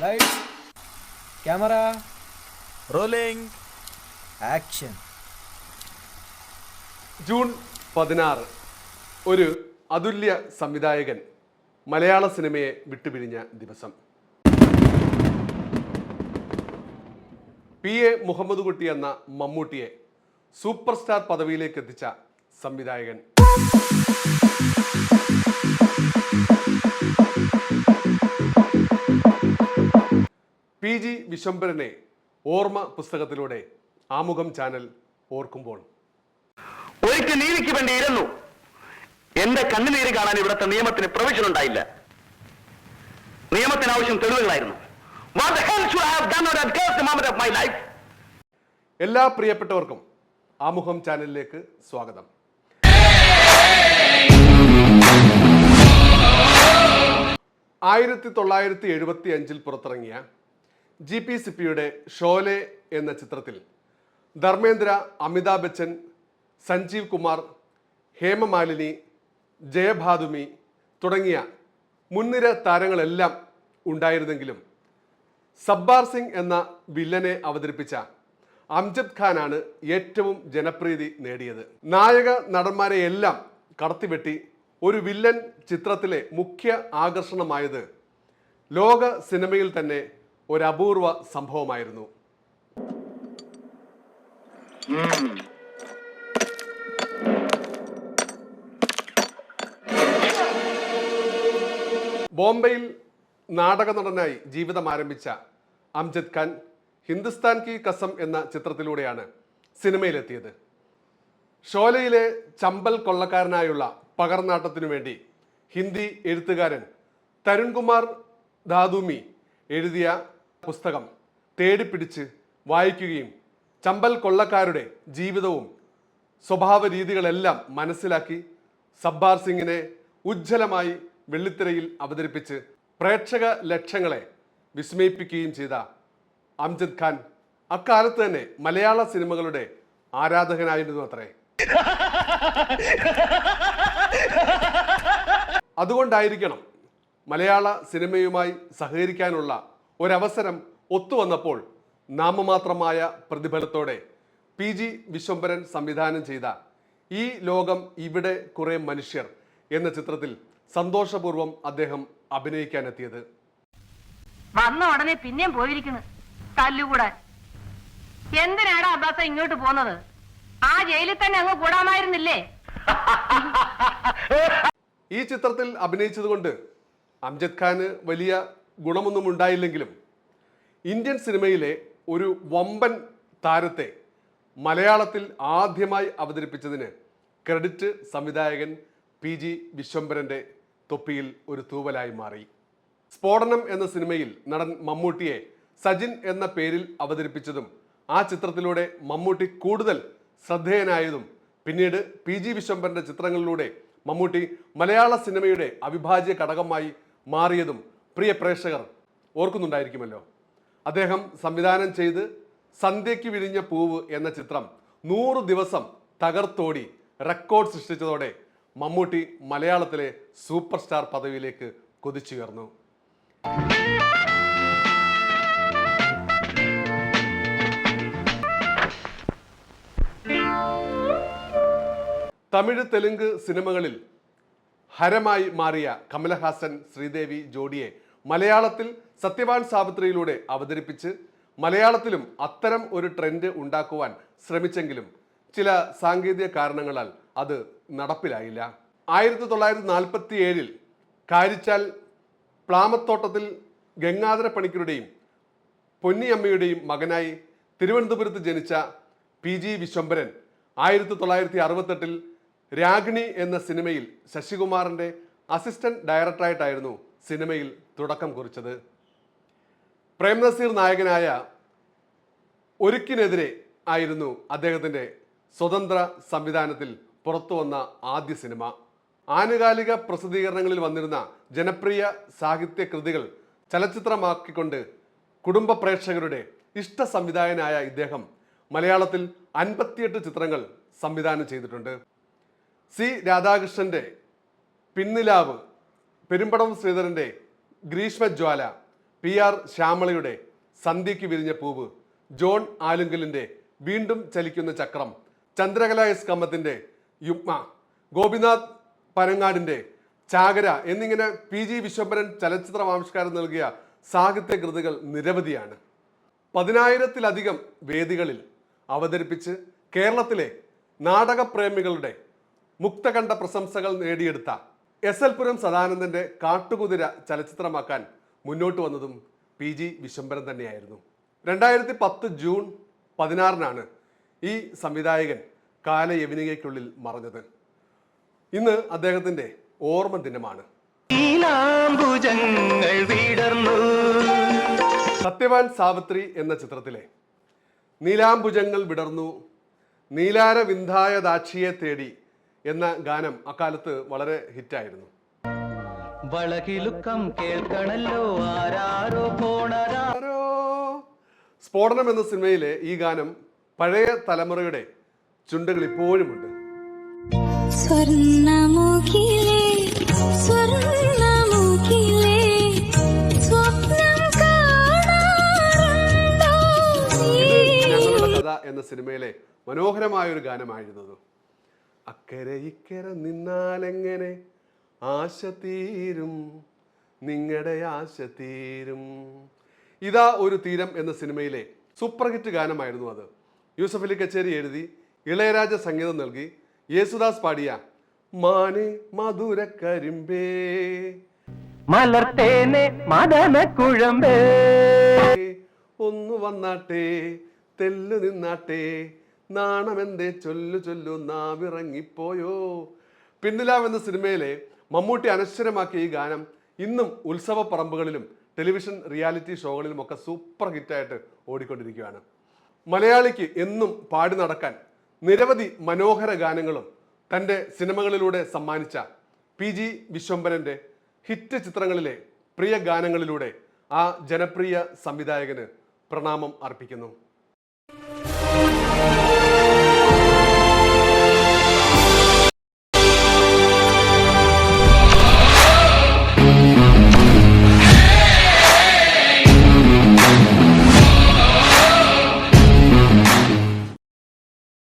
Lights camera rolling action June പതിനാറ്. ഒരു അതുല്യ സംവിധായകൻ മലയാള സിനിമയെ വിട്ടുപിരിഞ്ഞ ദിവസം. പി. എ. മുഹമ്മദ് കുട്ടി എന്ന മമ്മൂട്ടിയെ സൂപ്പർ സ്റ്റാർ പദവിയിലേക്ക് എത്തിച്ച സംവിധായകൻ. പി ജി വിശ്വംഭരനെ ഓർമ്മ പുസ്തകത്തിലൂടെ ആമുഖം ചാനൽ ഓർക്കുമ്പോൾ. ഒരിക്കൽ നീതിക്ക് വേണ്ടി ഇരുന്നു. എന്റെ കണ്ണുനീര് കാണാൻ ഇവിടുത്തെ നിയമത്തിന് പ്രൊവിഷൻ ഉണ്ടായില്ല. നിയമത്തിന് ആവശ്യം തെളിവുകളായിരുന്നു. എല്ലാ പ്രിയപ്പെട്ടവർക്കും ആമുഖം ചാനലിലേക്ക് സ്വാഗതം. ആയിരത്തി തൊള്ളായിരത്തി എഴുപത്തി അഞ്ചിൽ പുറത്തിറങ്ങിയ ജി പി സിപ്പിയുടെ ഷോലെ എന്ന ചിത്രത്തിൽ ധർമ്മേന്ദ്ര അമിതാഭ് ബച്ചൻ സഞ്ജീവ് കുമാർ ഹേമമാലിനി ജയഭാദുമി തുടങ്ങിയ മുൻനിര താരങ്ങളെല്ലാം ഉണ്ടായിരുന്നെങ്കിലും സബ്ബാർ സിംഗ് എന്ന വില്ലനെ അവതരിപ്പിച്ച അംജദ് ഖാനാണ് ഏറ്റവും ജനപ്രീതി നേടിയത്. നായക നടന്മാരെ എല്ലാം കടത്തിവെട്ടി ഒരു വില്ലൻ ചിത്രത്തിലെ മുഖ്യ ആകർഷണമായത് ലോക സിനിമയിൽ തന്നെ ഒരു അപൂർവ സംഭവമായിരുന്നു. ബോംബെയിൽ നാടക നടനായി ജീവിതം ആരംഭിച്ച അംജദ് ഖാൻ ഹിന്ദുസ്ഥാൻ കി കസം എന്ന ചിത്രത്തിലൂടെയാണ് സിനിമയിലെത്തിയത്. ഷോലയിലെ ചമ്പൽ കൊള്ളക്കാരനായുള്ള പകർനാട്ടത്തിനു വേണ്ടി ഹിന്ദി എഴുത്തുകാരൻ തരുൺകുമാർ ധാതുമി എഴുതിയ പുസ്തകം തേടിപ്പിടിച്ച് വായിക്കുകയും ചമ്പൽ കൊള്ളക്കാരുടെ ജീവിതവും സ്വഭാവ രീതികളെല്ലാം മനസ്സിലാക്കി സബ്ബാർ സിംഗിനെ ഉജ്ജ്വലമായി വെള്ളിത്തിരയിൽ അവതരിപ്പിച്ച് പ്രേക്ഷക ലക്ഷങ്ങളെ വിസ്മയിപ്പിക്കുകയും ചെയ്ത അംജദ് ഖാൻ അക്കാലത്ത് തന്നെ മലയാള സിനിമകളുടെ ആരാധകനായിരുന്നു അത്രേ അതുകൊണ്ടായിരിക്കണം മലയാള സിനിമയുമായി സഹകരിക്കാനുള്ള ഒരവസരം ഒത്തുവന്നപ്പോൾ നാമമാത്രമായ പ്രതിഫലത്തോടെ പി ജി വിശ്വംഭരൻ സംവിധാനം ചെയ്ത ഈ ലോകം ഇവിടെ കുറേ മനുഷ്യർ എന്ന ചിത്രത്തിൽ സന്തോഷപൂർവം അദ്ദേഹം അഭിനയിക്കാനെത്തിയത്. വന്ന ഉടനെ പിന്നെയും പോയിരിക്കുന്നു. തല്ലുകൂടാൻ. എന്തിനാണ് അബ്ബാസ ഇങ്ങോട്ട് പോന്നത്? ആ ജയിലിൽ തന്നെ അങ്ങ് കൂടാമായിരുന്നില്ലേ? ഈ ചിത്രത്തിൽ അഭിനയിച്ചതുകൊണ്ട് അംജദ് ഖാന് വലിയ ഗുണമൊന്നും ഉണ്ടായില്ലെങ്കിലും ഇന്ത്യൻ സിനിമയിലെ ഒരു വമ്പൻ താരത്തെ മലയാളത്തിൽ ആദ്യമായി അവതരിപ്പിച്ചതിന് ക്രെഡിറ്റ് സംവിധായകൻ പി ജി വിശ്വംഭരന്റെ തൊപ്പിയിൽ ഒരു തൂവലായി മാറി. സ്ഫോടനം എന്ന സിനിമയിൽ നടൻ മമ്മൂട്ടിയെ സജിൻ എന്ന പേരിൽ അവതരിപ്പിച്ചതും ആ ചിത്രത്തിലൂടെ മമ്മൂട്ടി കൂടുതൽ ശ്രദ്ധേയനായതും പിന്നീട് പി ജി വിശ്വംഭരന്റെ ചിത്രങ്ങളിലൂടെ മമ്മൂട്ടി മലയാള സിനിമയുടെ അവിഭാജ്യ ഘടകമായി മാറിയതും പ്രിയ പ്രേക്ഷകർ ഓർക്കുന്നുണ്ടായിരിക്കുമല്ലോ. അദ്ദേഹം സംവിധാനം ചെയ്ത് സന്ധ്യയ്ക്ക് വിരിഞ്ഞ പൂവ് എന്ന ചിത്രം നൂറ് ദിവസം തകർത്തോടി റെക്കോർഡ് സൃഷ്ടിച്ചതോടെ മമ്മൂട്ടി മലയാളത്തിലെ സൂപ്പർ സ്റ്റാർ പദവിയിലേക്ക് കുതിച്ചുയർന്നു തമിഴ് തെലുങ്ക് സിനിമകളിൽ ഹരമായി മാറിയ കമലഹാസൻ ശ്രീദേവി ജോഡിയെ മലയാളത്തിൽ സത്യവാൻ സാവിത്രിയിലൂടെ അവതരിപ്പിച്ച് മലയാളത്തിലും അത്തരം ഒരു ട്രെൻഡ് ഉണ്ടാക്കുവാൻ ശ്രമിച്ചെങ്കിലും ചില സാങ്കേതിക കാരണങ്ങളാൽ അത് നടപ്പിലായില്ല. ആയിരത്തി തൊള്ളായിരത്തി നാൽപ്പത്തി ഏഴിൽ കാരിച്ചാൽ പ്ലാമത്തോട്ടത്തിൽ ഗംഗാധര പണിക്കരുടെയും പൊന്നിയമ്മയുടെയും മകനായി തിരുവനന്തപുരത്ത് ജനിച്ച പി ജി വിശ്വംഭരൻ ആയിരത്തി തൊള്ളായിരത്തി അറുപത്തെട്ടിൽ രാഗിണി എന്ന സിനിമയിൽ ശശികുമാറിന്റെ അസിസ്റ്റന്റ് ഡയറക്ടറായിട്ടായിരുന്നു സിനിമയിൽ തുടക്കം കുറിച്ചത്. പ്രേം നസീർ നായകനായ ഒരുക്കിനെതിരെ ആയിരുന്നു അദ്ദേഹത്തിന്റെ സ്വതന്ത്ര സംവിധാനത്തിൽ പുറത്തു വന്ന ആദ്യ സിനിമ. ആനുകാലിക പ്രസിദ്ധീകരണങ്ങളിൽ വന്നിരുന്ന ജനപ്രിയ സാഹിത്യ കൃതികൾ ചലച്ചിത്രമാക്കിക്കൊണ്ട് കുടുംബ പ്രേക്ഷകരുടെ ഇഷ്ട സംവിധായകനായ ഇദ്ദേഹം മലയാളത്തിൽ അൻപത്തിയെട്ട് ചിത്രങ്ങൾ സംവിധാനം ചെയ്തിട്ടുണ്ട്. സി രാധാകൃഷ്ണന്റെ പിന്നിലാവ് പെരുമ്പടം ശ്രീധരന്റെ ഗ്രീഷ്മജ്വാല പി ആർ ശ്യാമളയുടെ സന്ധ്യയ്ക്ക് വിരിഞ്ഞ പൂവ് ജോൺ ആലുങ്കലിന്റെ വീണ്ടും ചലിക്കുന്ന ചക്രം ചന്ദ്രകല എസ് കമ്മത്തിന്റെ യുഗ്മ ഗോപിനാഥ് പനങ്ങാടിന്റെ ചാകര എന്നിങ്ങനെ പി ജി വിശ്വംഭരൻ ചലച്ചിത്ര ആവിഷ്കാരം നൽകിയ സാഹിത്യ കൃതികൾ നിരവധിയാണ്. പതിനായിരത്തിലധികം വേദികളിൽ അവതരിപ്പിച്ച് കേരളത്തിലെ നാടകപ്രേമികളുടെ മുക്തകണ്ഠ പ്രശംസകൾ നേടിയെടുത്ത എസ് എൽ പുരം സദാനന്ദന്റെ കാട്ടുകുതിര ചലച്ചിത്രമാക്കാൻ മുന്നോട്ട് വന്നതും പി ജി വിശംബരൻ തന്നെയായിരുന്നു. രണ്ടായിരത്തി പത്ത് ജൂൺ പതിനാറിനാണ് ഈ സംവിധായകൻ കാലയവിനികയ്ക്കുള്ളിൽ മറഞ്ഞത്. ഇന്ന് അദ്ദേഹത്തിന്റെ ഓർമ്മ ദിനമാണ്. സത്യവാൻ സാവിത്രി എന്ന ചിത്രത്തിലെ നീലാംബുജങ്ങൾ വിടർന്നു. നീലാര വിന്ധായ ദാക്ഷിയെ തേടി എന്ന ഗാനം അക്കാലത്ത് വളരെ ഹിറ്റായിരുന്നു. സ്ഫോടനം എന്ന സിനിമയിലെ ഈ ഗാനം പഴയ തലമുറയുടെ ചുണ്ടുകൾ ഇപ്പോഴുമുണ്ട് എന്ന സിനിമയിലെ മനോഹരമായ ഒരു ഗാനമായിരുന്നത് അക്കരെ ഇക്കരെ നിന്നാലെങ്ങനെ ആശ തീരും? നിങ്ങളുടെ ആശ തീരും. ഇതാ ഒരു തീരം എന്ന സിനിമയിലെ സൂപ്പർ ഹിറ്റ് ഗാനമായിരുന്നു അത്. യൂസഫ് അലി കച്ചേരി എഴുതി ഇളയരാജ സംഗീതം നൽകി യേശുദാസ് പാടിയ മാനെ മധുര കരിമ്പേ മലർത്തേനെ മദന കുഴമ്പേ ഒന്ന് വന്നാട്ടെ തെല്ലു നിന്നാട്ടെ നാണമെന്തേ ചൊല്ലു ചൊല്ലു നാവിറങ്ങിപ്പോയോ? പിന്നിലാവ് എന്ന സിനിമയിലെ മമ്മൂട്ടി അനശ്വരമാക്കിയ ഈ ഗാനം ഇന്നും ഉത്സവ പറമ്പുകളിലും ടെലിവിഷൻ റിയാലിറ്റി ഷോകളിലും ഒക്കെ സൂപ്പർ ഹിറ്റായിട്ട് ഓടിക്കൊണ്ടിരിക്കുകയാണ്. മലയാളിക്ക് എന്നും പാടി നടക്കാൻ നിരവധി മനോഹര ഗാനങ്ങളും തന്റെ സിനിമകളിലൂടെ സമ്മാനിച്ച പി ജി വിശ്വംഭരന്റെ ഹിറ്റ് ചിത്രങ്ങളിലെ പ്രിയ ഗാനങ്ങളിലൂടെ ആ ജനപ്രിയ സംവിധായകന് പ്രണാമം അർപ്പിക്കുന്നു.